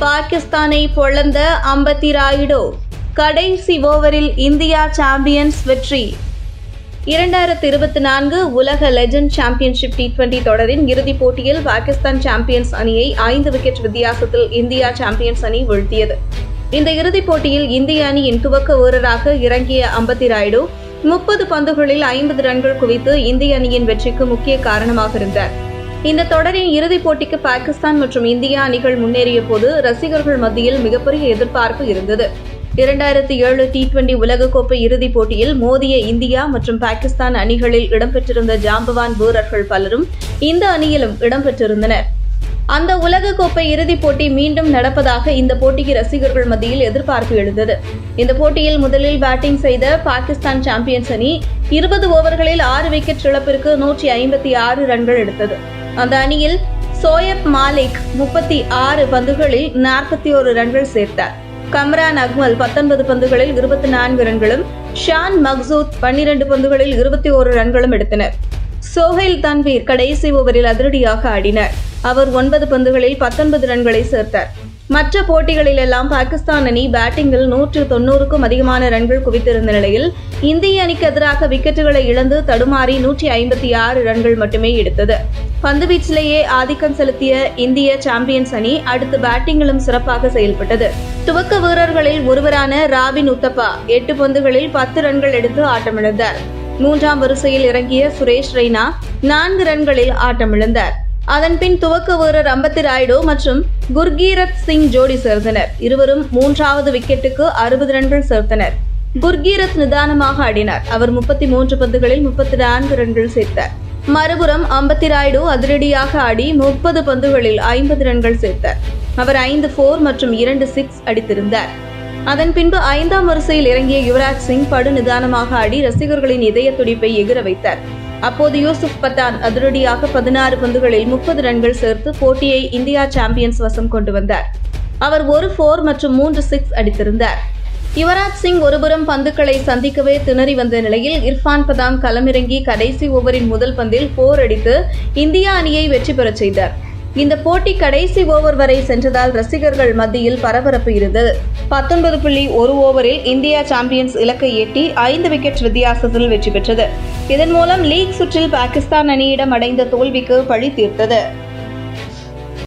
பாகிஸ்தானை பொழந்த அம்பத்தி ராயுடு கடைசி ஓவரில் இந்தியா சாம்பியன்ஸ் வெற்றி. இரண்டாயிரத்தி இருபத்தி நான்கு உலக லெஜண்ட் சாம்பியன்ஷிப் டி டுவெண்டி தொடரின் இறுதிப் போட்டியில் பாகிஸ்தான் சாம்பியன்ஸ் அணியை ஐந்து விக்கெட் வித்தியாசத்தில் இந்தியா சாம்பியன்ஸ் அணி வீழ்த்தியது. இந்த இறுதிப் போட்டியில் இந்திய அணியின் துவக்க வீரராக இறங்கிய அம்பத்தி ராயுடு முப்பது பந்துகளில் ஐம்பது ரன்கள் குவித்து இந்திய அணியின் வெற்றிக்கு முக்கிய காரணமாக இருந்தார். இந்த தொடரின் இறுதிப் போட்டிக்கு பாகிஸ்தான் மற்றும் இந்தியா அணிகள் முன்னேறிய போது ரசிகர்கள் மத்தியில் மிகப்பெரிய எதிர்பார்ப்பு இருந்தது. இரண்டாயிரத்தி ஏழு டி டுவெண்டி உலகக்கோப்பை இறுதிப் போட்டியில் மோதிய இந்தியா மற்றும் பாகிஸ்தான் அணிகளில் இடம்பெற்றிருந்த ஜாம்பவான் வீரர்கள் பலரும் இந்த அணியிலும் இடம்பெற்றிருந்தனர். அந்த உலகக்கோப்பை இறுதிப் போட்டி மீண்டும் நடப்பதாக இந்த போட்டிக்கு ரசிகர்கள் மத்தியில் எதிர்பார்ப்பு எழுந்தது. இந்த போட்டியில் முதலில் பேட்டிங் செய்த பாகிஸ்தான் சாம்பியன்ஸ் அணி இருபது ஓவர்களில் ஆறு விக்கெட் இழப்பிற்கு நூற்றி ஐம்பத்தி ஆறு ரன்கள் எடுத்தது. அந்த அணியில் சோயப் மாலிக் முப்பத்தி ஆறு பந்துகளில் நாற்பத்தி ஒரு ரன்கள் சேர்த்தார். கம்ரான் அக்மல் பத்தொன்பது பந்துகளில் இருபத்தி நான்கு ரன்களும் ஷான் மக்சூத் பன்னிரண்டு பந்துகளில் இருபத்தி ஒரு ரன்களும் எடுத்தனர். சோஹைல் தன்வீர் கடைசி ஓவரில் அதிரடியாக ஆடினார். அவர் ஒன்பது பந்துகளில் பத்தொன்பது ரன்களை சேர்த்தார். மற்ற போட்டிகளிலெல்லாம் பாகிஸ்தான் அணி பேட்டிங்கில் நூற்று தொன்னூறுக்கும் அதிகமான ரன்கள் குவித்திருந்த நிலையில் இந்திய அணிக்கு எதிராக விக்கெட்டுகளை இழந்து தடுமாறி நூற்றி ஐம்பத்தி ஆறு ரன்கள் மட்டுமே எடுத்தது. பந்துவீச்சிலேயே ஆதிக்கம் செலுத்திய இந்திய சாம்பியன்ஸ் அணி அடுத்து பேட்டிங்கிலும் சிறப்பாக செயல்பட்டது. துவக்க வீரர்களில் ஒருவரான ராபின் உத்தப்பா எட்டு பந்துகளில் பத்து ரன்கள் எடுத்து ஆட்டமிழந்தார். மூன்றாம் வரிசையில் இறங்கிய சுரேஷ் ரெய்னா நான்கு ரன்களில் ஆட்டமிழந்தார். அதன்பின் துவக்க வீரர் அம்பத்தி ராய்டு மற்றும் குர்கீரத் சிங் ஜோடி சேர்ந்தனர் இருவரும் மூன்றாவது விக்கெட்டுக்கு அறுபது ரன்கள் சேர்த்தனர். குர்கீரத் நிதானமாக ஆடினார். அவர் முப்பத்தி மூன்று பந்துகளில் முப்பத்தி நான்கு ரன்கள் சேர்த்தார். மறுபுறம் அம்பத்தி ராய்டு அதிரடியாக ஆடி முப்பது பந்துகளில் ஐம்பது ரன்கள் சேர்த்தார். அவர் ஐந்து ஃபோர் மற்றும் இரண்டு சிக்ஸ் அடித்திருந்தார். அதன் பின்பு ஐந்தாம் வரிசையில் இறங்கிய யுவராஜ் சிங் படு நிதானமாக ஆடி ரசிகர்களின் இதய துடிப்பை எகிர வைத்தார். அப்போது யூசுப் பத்தான் அதிரடியாக பதினாறு பந்துகளில் முப்பது ரன்கள் சேர்த்து போட்டியை இந்தியா சாம்பியன்ஸ் வசம் கொண்டு வந்தார். அவர் ஒரு ஃபோர் மற்றும் மூன்று சிக்ஸ் அடித்திருந்தார். யுவராஜ் சிங் ஒருபுறம் பந்துக்களை சந்திக்கவே திணறி வந்த நிலையில் இர்ஃபான் பதாம் களமிறங்கி கடைசி ஓவரின் முதல் பந்தில் போர் அடித்து இந்தியா அணியை வெற்றி பெறச் செய்தார். இந்த போட்டி கடைசி ஓவர் வரை சென்றதால் ரசிகர்கள் மத்தியில் பரபரப்பு இருந்தது. பத்தொன்பது புள்ளி ஒரு ஓவரில் இந்தியா சாம்பியன்ஸ் இலக்கை எட்டி ஐந்து விக்கெட் வித்தியாசத்தில் வெற்றி பெற்றது. இதன் மூலம் லீக் சுற்றில் பாகிஸ்தான் அணியிடம் அடைந்த தோல்விக்கு பழி தீர்த்தது.